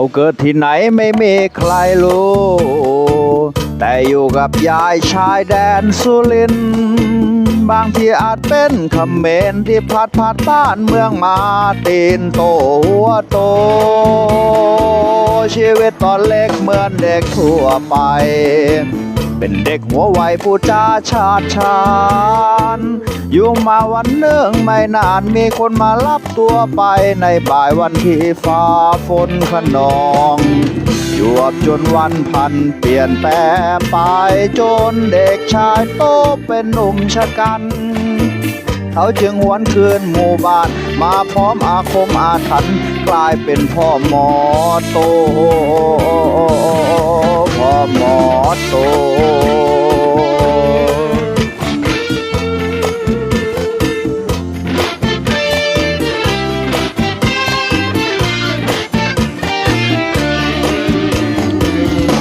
เขาเกิดที่ไหนไม่มีใครรู้ แต่อยู่กับยายชายแดนสุริน บางทีอาจเป็นคำเมนที่พลัดพลัดบ้านเมืองมาตีนโตหัวโต ชีวิตตอนเล็กเหมือนเด็กทั่วไป เป็นเด็กหัวไวผู้จาชาติชานอยู่มาวันหนึ่งไม่นานมีคนมารับตัวไปในบ่ายวันที่ฟ้าฝนขนองอยู่บจนวันพันเปลี่ยนแปลไปจนเด็กชายโตเป็นหนุ่มชะกัน เขาจึงหวนคืนหมู่บ้าน มาพร้อมอาคมอาถรรพ์กลายเป็นพ่อหมอโต มอโต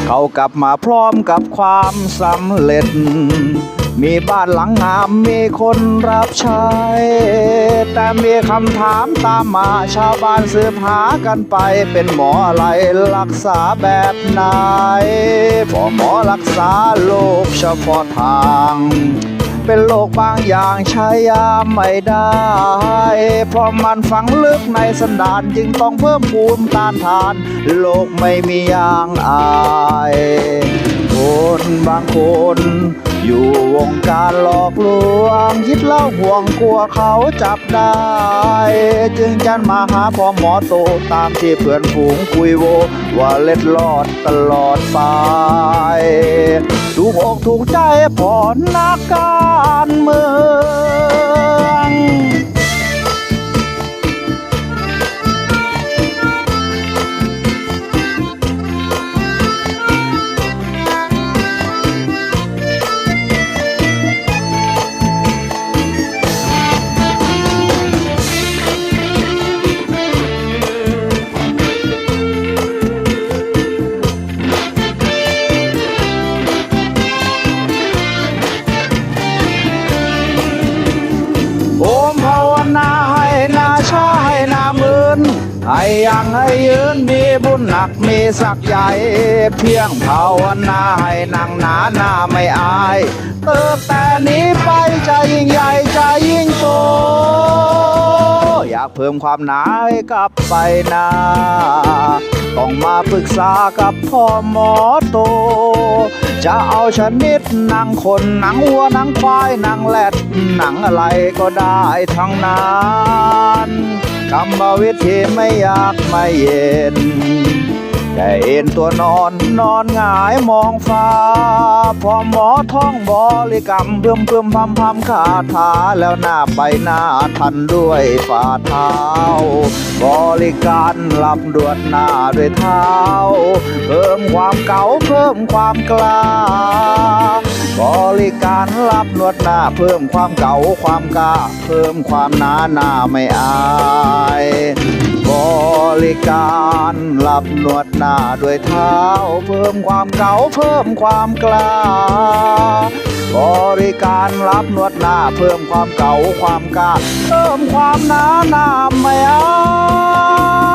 เขากลับมาพร้อมกับความสำเร็จ มีบ้านหลังงามมีคนรับใช้ แต่มีคำถามตามมาชาวบ้านสืบหากันไป เป็นหมออะไรรักษาแบบไหนพอหมอรักษาโรคเฉพาะทางเป็นโรคบางอย่างใช้ยาไม่ได้ เพราะมันฝังลึกในสันดานจึงต้องเพิ่มภูมิต้านทานโรคไม่มีอย่างอาย คนบางคน อยู่วงการหลอกลวงคิดเล่าห่วงกลัวเขาจับได้ จึงจันมาหาพ่อหมอโตตามที่เพื่อนฝูงคุยโว ว่าเล็ดลอดตลอดไปถูกอกถูกใจผ่อนักการเมือง ยังให้ยืนมีบุญหนักมีสักใหญ่เพียงภาวนาให้นางหนาหน้าไม่อายเติบแต่นี้ไปใจยิ่งใหญ่ใจยิ่งโตอยากเพิ่มความหนาให้กับไปนาต้องมาปรึกษากับพ่อหมอโต จะเอาชนิดหนังคนหนังวัวหนังควายหนังแรดหนังอะไรก็ได้ทั้งนั้น รรมวิธีไม่อยากไม่เย็นแค่เอ็นตัวนอนนอนหงายมองฟ้า พอหมอท่องบริกรรมเพิ่มเพิ่มพำพำคาถาแล้วหน้าไปหน้าทันด้วยฝ่าเท้า บริการหลับดวดหน้าด้วยเท้า เพิ่มความเก๋าเพิ่มความกล้า บริการรับนวดหน้าเพิ่มความเก๋าความกล้า เพิ่มความหนาหน้าไม่อายบริการรับนวดหน้าด้วยเท้า เพิ่มความเก๋าเพิ่มความกล้า บริการรับนวดหน้าเพิ่มความเก๋าความกล้า เพิ่มความหนาหน้าไม่อาย